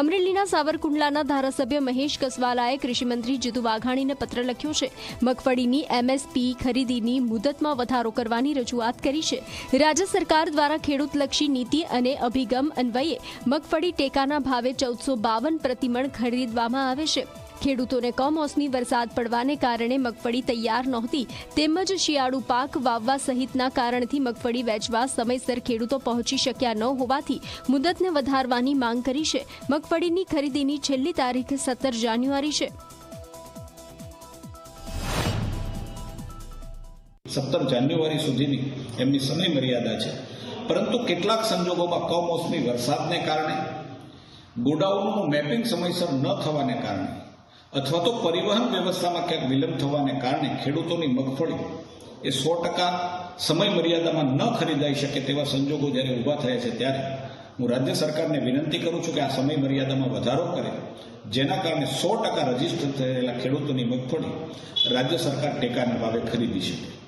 અમરેલીના સાવરકુંડલાના ધારાસભ્ય મહેશ કસવાલાએ કૃષિમંત્રી જીતુ વાઘાણીને પત્ર લખ્યો છે. મગફળીની એમએસપી ખરીદીની મુદતમાં વધારો કરવાની રજૂઆત કરી છે. રાજ્ય સરકાર દ્વારા ખેડૂતલક્ષી નીતિ અને અભિગમ અન્વયે મગફળી ટેકાના ભાવે ચૌદસો બાવન પ્રતિમણ ખરીદવામાં આવે છે. ખેડૂતોને કમોસમી વરસાદ પડવાને કારણે મગફળી તૈયાર નહોતી. તેમજ શિયાળુ પાક વાવવા સહિતના કારણથી મગફળી વેચવા સમયસર ખેડૂતો પહોંચી શક્યા ન હોવાથી મુદતને વધારવાની માંગ કરી છે. મગફળીની ખરીદીની છેલ્લી તારીખ સત્તર જાન્યુઆરી છે. સત્તર જાન્યુઆરી સુધીની એમની સમય મર્યાદા છે. પરંતુ કેટલાક સંજોગોમાં કમોસમી વરસાદને કારણે ગોડાઉનનું મેપિંગ સમયસર ન થવાને કારણે અથવા તો પરિવહન વ્યવસ્થામાં ક્યાંક વિલંબ થવાને કારણે ખેડૂતોની મગફળી એ સો ટકા સમય મર્યાદામાં ન ખરીદાઈ શકે તેવા સંજોગો જ્યારે ઊભા થયા છે ત્યારે હું રાજ્ય સરકારને વિનંતી કરું છું કે આ સમય મર્યાદામાં વધારો કરે, જેના કારણે સો ટકા રજિસ્ટર થયેલા ખેડૂતોની મગફળી રાજ્ય સરકાર ટેકાના ભાવે ખરીદી શકે.